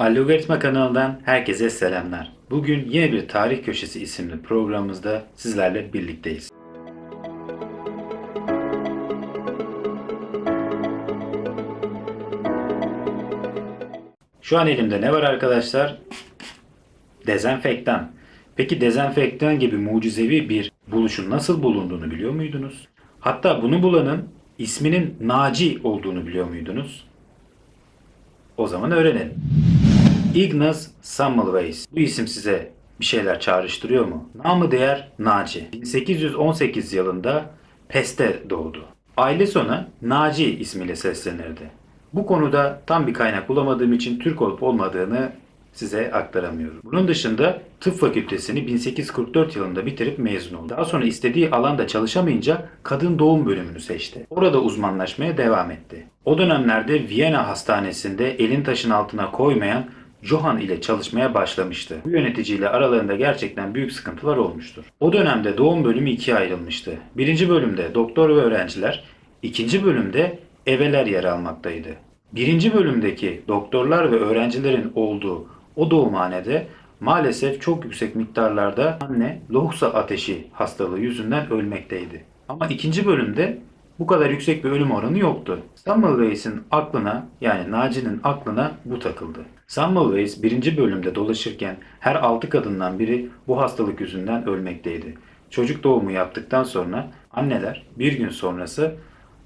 Allogaritma kanalından herkese selamlar. Bugün yine bir Tarih Köşesi isimli programımızda sizlerle birlikteyiz. Şu an elimde ne var arkadaşlar? Dezenfektan. Peki dezenfektan gibi mucizevi bir buluşun nasıl bulunduğunu biliyor muydunuz? Hatta bunu bulanın isminin Naci olduğunu biliyor muydunuz? O zaman öğrenelim. Ignaz Semmelweis. Bu isim size bir şeyler çağrıştırıyor mu? Namı değer Naci. 1818 yılında Peste doğdu. Aile sonu Naci ismiyle seslenirdi. Bu konuda tam bir kaynak bulamadığım için Türk olup olmadığını size aktaramıyorum. Bunun dışında tıp fakültesini 1844 yılında bitirip mezun oldu. Daha sonra istediği alanda çalışamayınca kadın doğum bölümünü seçti. Orada uzmanlaşmaya devam etti. O dönemlerde Viyana Hastanesi'nde elin taşın altına koymayan Johann ile çalışmaya başlamıştı. Bu yöneticiyle aralarında gerçekten büyük sıkıntılar olmuştur. O dönemde doğum bölümü ikiye ayrılmıştı. Birinci bölümde doktor ve öğrenciler, ikinci bölümde eveler yer almaktaydı. Birinci bölümdeki doktorlar ve öğrencilerin olduğu o doğumhanede maalesef çok yüksek miktarlarda anne lohsa ateşi hastalığı yüzünden ölmekteydi. Ama ikinci bölümde bu kadar yüksek bir ölüm oranı yoktu. Semmelweis'in aklına yani Naci'nin aklına bu takıldı. Semmelweis birinci bölümde dolaşırken her altı kadından biri bu hastalık yüzünden ölmekteydi. Çocuk doğumu yaptıktan sonra anneler bir gün sonrası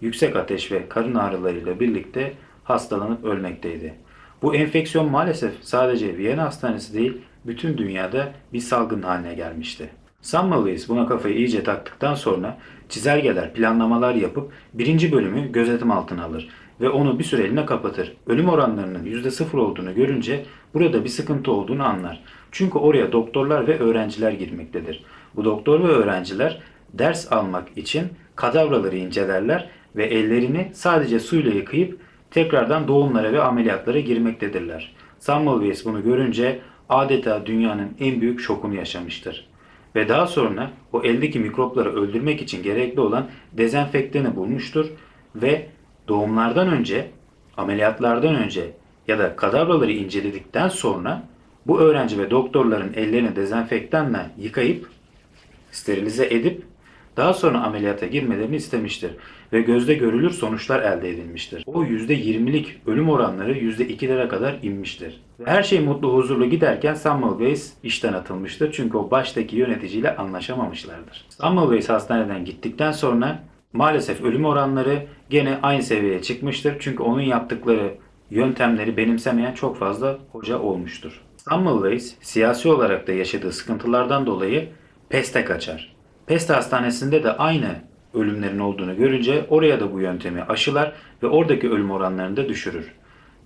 yüksek ateş ve karın ağrılarıyla birlikte hastalanıp ölmekteydi. Bu enfeksiyon maalesef sadece Viyana Hastanesi değil, bütün dünyada bir salgın haline gelmişti. Semmelweis buna kafayı iyice taktıktan sonra çizelgeler, planlamalar yapıp birinci bölümü gözetim altına alır ve onu bir süreliğine kapatır. Ölüm oranlarının %0 olduğunu görünce burada bir sıkıntı olduğunu anlar. Çünkü oraya doktorlar ve öğrenciler girmektedir. Bu doktor ve öğrenciler ders almak için kadavraları incelerler ve ellerini sadece suyla yıkayıp tekrardan doğumlara ve ameliyatlara girmektedirler. Semmelweis bunu görünce adeta dünyanın en büyük şokunu yaşamıştır. Ve daha sonra o eldeki mikropları öldürmek için gerekli olan dezenfektanı bulmuştur ve doğumlardan önce, ameliyatlardan önce ya da kadavraları inceledikten sonra bu öğrenci ve doktorların ellerini dezenfektanla yıkayıp sterilize edip daha sonra ameliyata girmelerini istemiştir ve gözde görülür sonuçlar elde edilmiştir. O %20'lik ölüm oranları %2'lere kadar inmiştir. Ve her şey mutlu huzurlu giderken Semmelweis işten atılmıştır çünkü o baştaki yöneticiyle anlaşamamışlardır. Semmelweis hastaneden gittikten sonra maalesef ölüm oranları gene aynı seviyeye çıkmıştır çünkü onun yaptıkları yöntemleri benimsemeyen çok fazla hoca olmuştur. Semmelweis siyasi olarak da yaşadığı sıkıntılardan dolayı peste kaçar. Peste hastanesinde de aynı ölümlerin olduğunu görünce oraya da bu yöntemi aşılar ve oradaki ölüm oranlarını da düşürür.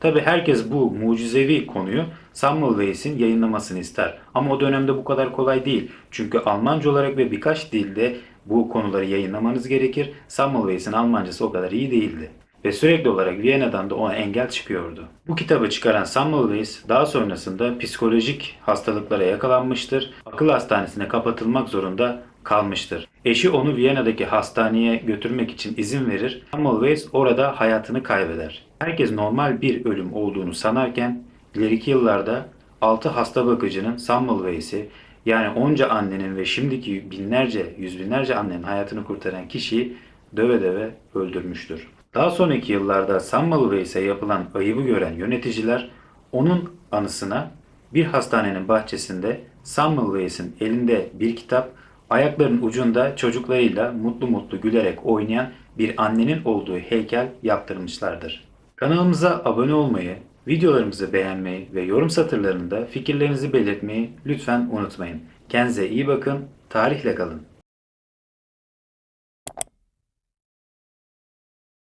Tabi herkes bu mucizevi konuyu Semmelweis'in yayınlamasını ister. Ama o dönemde bu kadar kolay değil. Çünkü Almanca olarak ve birkaç dilde bu konuları yayınlamanız gerekir. Semmelweis'in Almancası o kadar iyi değildi. Ve sürekli olarak Viyana'dan da ona engel çıkıyordu. Bu kitabı çıkaran Semmelweis daha sonrasında psikolojik hastalıklara yakalanmıştır. Akıl hastanesine kapatılmak zorunda kalmıştır. Eşi onu Viyana'daki hastaneye götürmek için izin verir. Semmelweis orada hayatını kaybeder. Herkes normal bir ölüm olduğunu sanarken ileriki yıllarda 6 hasta bakıcının Semmelweis'i yani onca annenin ve şimdiki binlerce, yüz binlerce annenin hayatını kurtaran kişiyi döve döve öldürmüştür. Daha sonraki yıllarda Semmelweis'e yapılan ayıbı gören yöneticiler onun anısına bir hastanenin bahçesinde Semmelweis'in elinde bir kitap, ayaklarının ucunda çocuklarıyla mutlu mutlu gülerek oynayan bir annenin olduğu heykel yaptırmışlardır. Kanalımıza abone olmayı, videolarımızı beğenmeyi ve yorum satırlarında fikirlerinizi belirtmeyi lütfen unutmayın. Kendinize iyi bakın, tarihle kalın.